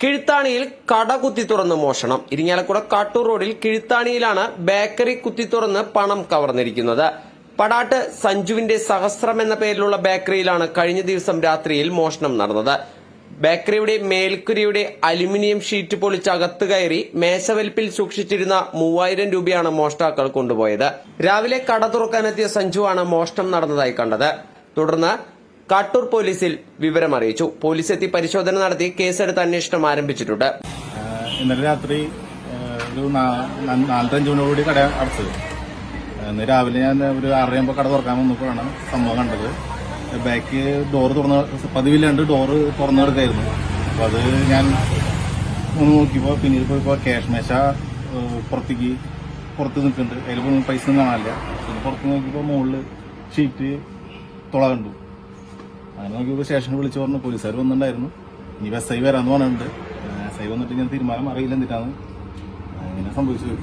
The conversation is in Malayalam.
കിഴുത്താണിയിൽ കട കുത്തി തുറന്ന് മോഷണം. ഇരിങ്ങാലക്കുട കാട്ടൂർ റോഡിൽ കിഴുത്താണിയിലാണ് ബേക്കറി കുത്തി തുറന്ന് പണം കവർന്നിരിക്കുന്നത്. പടാട്ട് സഞ്ജുവിന്റെ സഹസ്രം എന്ന പേരിലുള്ള ബേക്കറിയിലാണ് കഴിഞ്ഞ ദിവസം രാത്രിയിൽ മോഷണം നടന്നത്. ബേക്കറിയുടെ മേൽക്കുരിയുടെ അലുമിനിയം ഷീറ്റ് പൊളിച്ച് അകത്ത് കയറി മേശവലിപ്പിൽ സൂക്ഷിച്ചിരുന്ന മൂവായിരം രൂപയാണ് മോഷ്ടാക്കൾ കൊണ്ടുപോയത്. രാവിലെ കട തുറക്കാനെത്തിയ സഞ്ജുവാണ് മോഷണം നടന്നതായി കണ്ടത്. തുടർന്ന് കാട്ടൂർ പോലീസിൽ വിവരം അറിയിച്ചു. പോലീസ് എത്തി പരിശോധന നടത്തി കേസെടുത്ത് അന്വേഷണം ആരംഭിച്ചിട്ടുണ്ട്. ഇന്നലെ രാത്രി ഒരു നാ- നാ- നാലരഞ്ച് മണിയോടുകൂടി കട അടച്ചത്. ഇന്ന് രാവിലെ ഞാൻ ഒരു ആറരയാകുമ്പോൾ കട തുറക്കാൻ വന്നപ്പോഴാണ് സംഭവം കണ്ടത്. ബാക്ക് ഡോറ് തുറന്ന് പതിവില്ലാണ്ട് ഡോറ് തുറന്നു കിടക്കായിരുന്നു. അപ്പൊ അത് ഞാൻ ഒന്ന് നോക്കിയപ്പോൾ പിന്നീട് പോയപ്പോൾ ക്യാഷ് മേശ പുറത്തേക്ക് പുറത്ത് നിൽക്കുന്നുണ്ട്. അതിൽ പൈസ ഒന്നും കാണാനില്ല. പിന്നെ പുറത്ത് നോക്കിയപ്പോൾ മുകളിൽ ഷീറ്റ് തുള കണ്ടു. അങ്ങനെ നോക്കിയപ്പോൾ സ്റ്റേഷനിൽ വിളിച്ചു പറഞ്ഞു പോലീസുകാർ വന്നിട്ടുണ്ടായിരുന്നു. ഇനി എസ് ഐ വരാന്ന് പറഞ്ഞിട്ടുണ്ട്. ഐ വന്നിട്ട് ഞാൻ തീരുമാനം അറിയില്ല എന്നിട്ടാണ് അങ്ങനെ സംഭവിച്ചത്